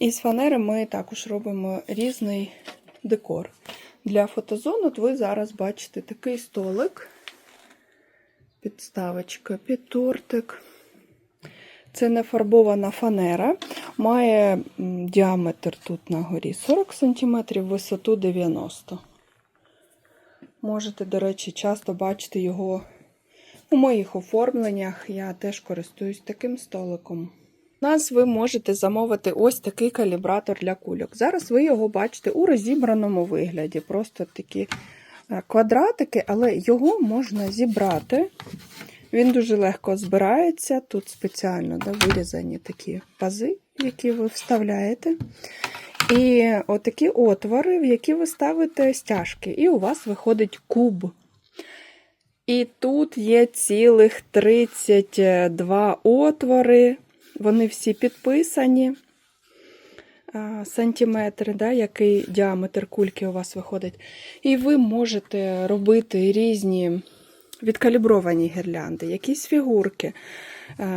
Із фанери ми також робимо різний декор. Для фотозону от ви зараз бачите такий столик, підставочка під тортик. Це не фарбована фанера, має діаметр тут на горі 40 см, висоту 90 Можете, до речі, часто бачити його у моїх оформленнях. Я теж користуюсь таким столиком. Нас ви можете замовити ось такий калібратор для кульок. Зараз ви його бачите у розібраному вигляді. Просто такі е, квадратики, але його можна зібрати. Він дуже легко збирається. Тут спеціально да, вирізані такі пази, які ви вставляєте. І отакі отвори, в які ви ставите стяжки. І у вас виходить куб. І тут є цілих 32 отвори. Вони всі підписані. Сантиметри, да, який діаметр кульки у вас виходить. І ви можете робити різні відкалібровані гірлянди, якісь фігурки,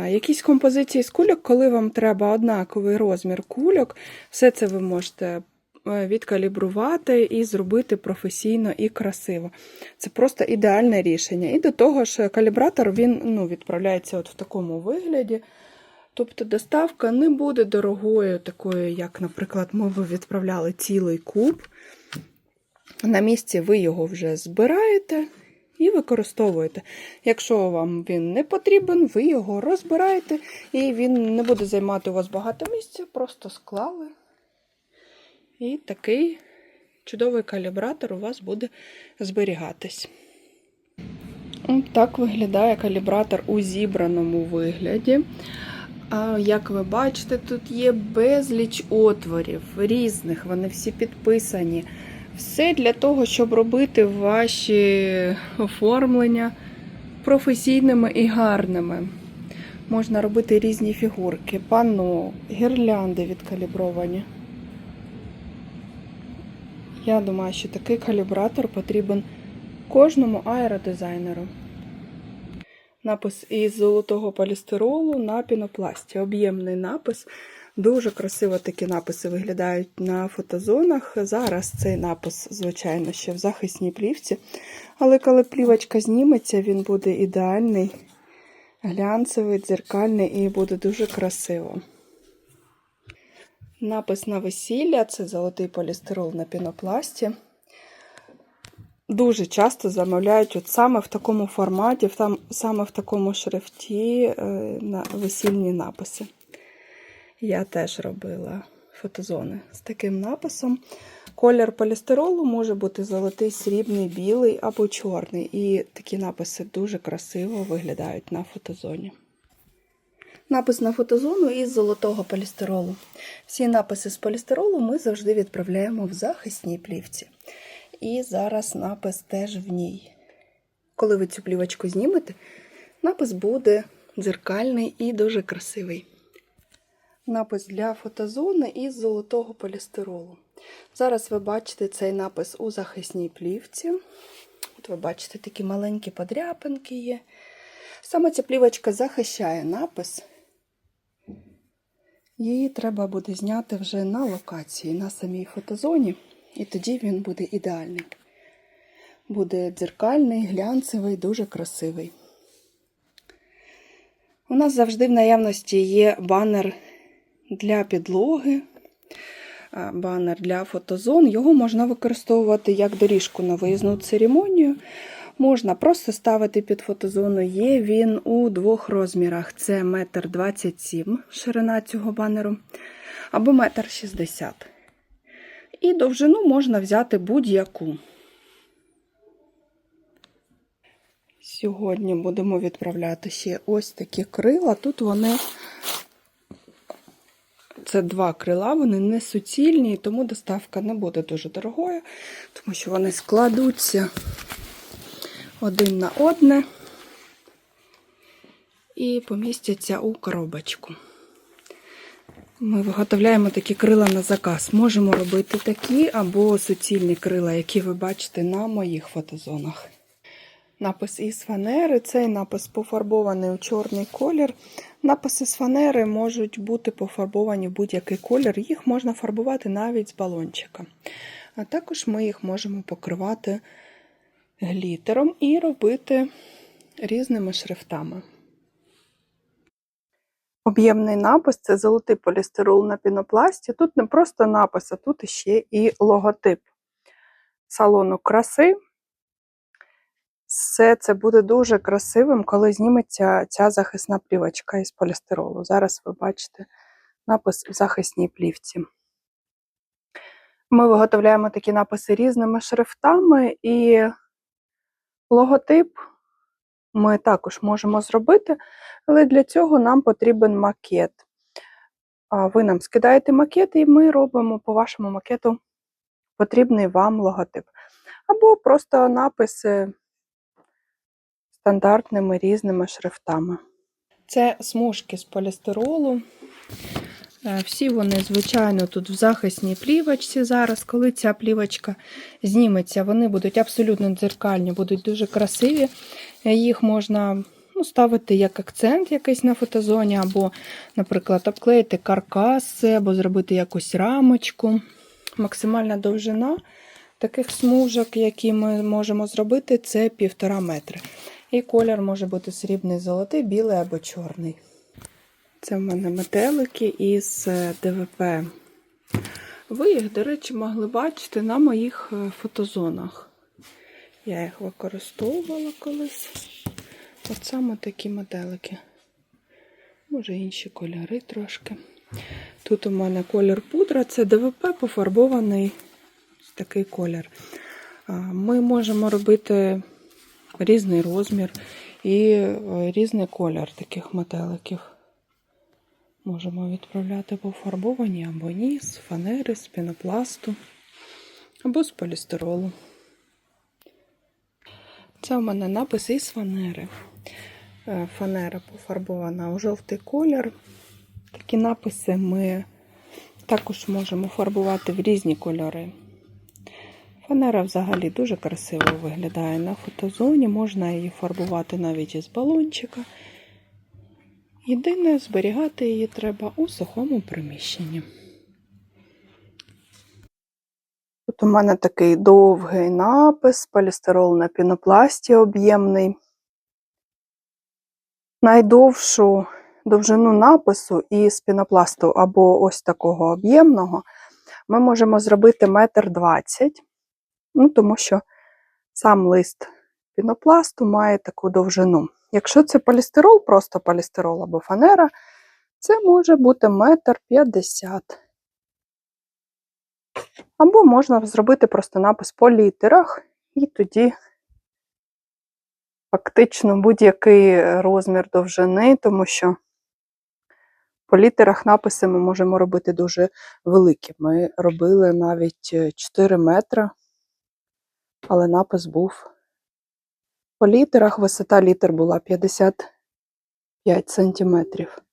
якісь композиції з кульок, коли вам треба однаковий розмір кульок. Все це ви можете е, відкалібрувати і зробити професійно і красиво. Це просто ідеальне рішення. І до того ж, калібратор він ну, відправляється от в такому вигляді. Тобто доставка не буде дорогою, такою, як, наприклад, ми би відправляли цілий куб. На місці ви його вже збираєте і використовуєте. Якщо вам він не потрібен, ви його розбираєте, і він не буде займати у вас багато місця, просто склали. І такий чудовий калібратор у вас буде зберігатись. От Так виглядає калібратор у зібраному вигляді. Як ви бачите, тут є безліч отворів різних, вони всі підписані. Все для того, щоб робити ваші оформлення професійними і гарними. Можна робити різні фігурки, панно, гірлянди відкалібровані. Я думаю, що такий калібратор потрібен кожному аеродизайнеру. Напис із золотого полістиролу на пінопласті. Об'ємний напис. Дуже красиво такі написи виглядають на фотозонах. Зараз цей напис, звичайно, ще в захисній плівці. Але коли плівочка зніметься, він буде ідеальний, глянцевий, дзеркальний і буде дуже красиво. Напис на весілля це золотий полістирол на пінопласті. Дуже часто замовляють от саме в такому форматі, там, саме в такому шрифті е, на весільні написи. Я теж робила фотозони з таким написом. Колір полістиролу може бути золотий, срібний, білий або чорний. І такі написи дуже красиво виглядають на фотозоні. Напис на фотозону із золотого полістиролу. Всі написи з полістиролу ми завжди відправляємо в захисній плівці. І зараз напис теж в ній. Коли ви цю плівочку знімете, напис буде дзеркальний і дуже красивий. Напис для фотозони із золотого полістиролу. Зараз ви бачите цей напис у захисній плівці. От ви бачите, такі маленькі подряпинки є. Саме ця плівочка захищає напис. Її треба буде зняти вже на локації, на самій фотозоні. І тоді він буде ідеальний. Буде дзеркальний, глянцевий, дуже красивий. У нас завжди в наявності є банер для підлоги, банер для фотозон. Його можна використовувати як доріжку на виїзну церемонію. Можна просто ставити під фотозону. Є він у двох розмірах: це 1,27 м ширина цього банеру, або 1,60 м. І довжину можна взяти будь-яку. Сьогодні будемо відправляти ще ось такі крила. Тут вони, це два крила, вони не суцільні, тому доставка не буде дуже дорогою, тому що вони складуться один на одне і помістяться у коробочку. Ми виготовляємо такі крила на заказ. Можемо робити такі або суцільні крила, які ви бачите на моїх фотозонах. напис із фанери. Цей напис пофарбований у чорний колір. Написи з фанери можуть бути пофарбовані в будь-який колір. Їх можна фарбувати навіть з балончика. А також ми їх можемо покривати глітером і робити різними шрифтами. Об'ємний напис це золотий полістирол на пінопласті. Тут не просто напис, а тут ще і логотип салону краси. Все це буде дуже красивим, коли зніметься ця захисна плівочка із полістиролу. Зараз ви бачите напис у захисній плівці. Ми виготовляємо такі написи різними шрифтами, і логотип ми також можемо зробити, але для цього нам потрібен макет. Ви нам скидаєте макет, і ми робимо по вашому макету потрібний вам логотип. Або просто написи стандартними різними шрифтами. Це смужки з полістиролу. Е, Всі вони, звичайно, тут в захисній плівочці зараз. Коли ця плівочка зніметься, вони будуть абсолютно дзеркальні, будуть дуже красиві. Е, Їх можна ну, ставити як акцент якийсь на фотозоні, або, наприклад, обклеїти каркаси, або зробити якусь рамочку. Максимальна довжина таких смужок, які ми можемо зробити, це півтора метри. І колір може бути срібний, золотий, білий або чорний. Це в мене метелики із е, ДВП. Ви їх, до речі, могли бачити на моїх е, фотозонах. Я їх використовувала колись. От саме такі метелики. Може, інші кольори трошки. Тут у мене колір пудра, це ДВП пофарбований такий колір. Ми можемо робити різний розмір і е, різний колір таких метеликів. Можемо відправляти пофарбовані або ні, з фанери, з пінопласту, або з полістиролу. Це у мене напис із фанери. Е, Фанера пофарбована у жовтий колір. Такі написи ми також можемо фарбувати в різні кольори. Фанера взагалі дуже красиво виглядає на фотозоні, можна її фарбувати навіть із балончика. Єдине, зберігати її треба у сухому приміщенні. Тут у мене такий довгий напис, полістирол на пінопласті об'ємний. Найдовшу довжину напису із пінопласту або ось такого об'ємного ми можемо зробити метр двадцять, ну, тому що сам лист пінопласту має таку довжину. Якщо це полістирол, просто полістирол або фанера, це може бути метр п'ятдесят. Або можна зробити просто напис по літерах, і тоді фактично будь-який розмір довжини, тому що по літерах написи ми можемо робити дуже великі. Ми робили навіть 4 метри, але напис був по літерах, висота літер була 55 сантиметрів.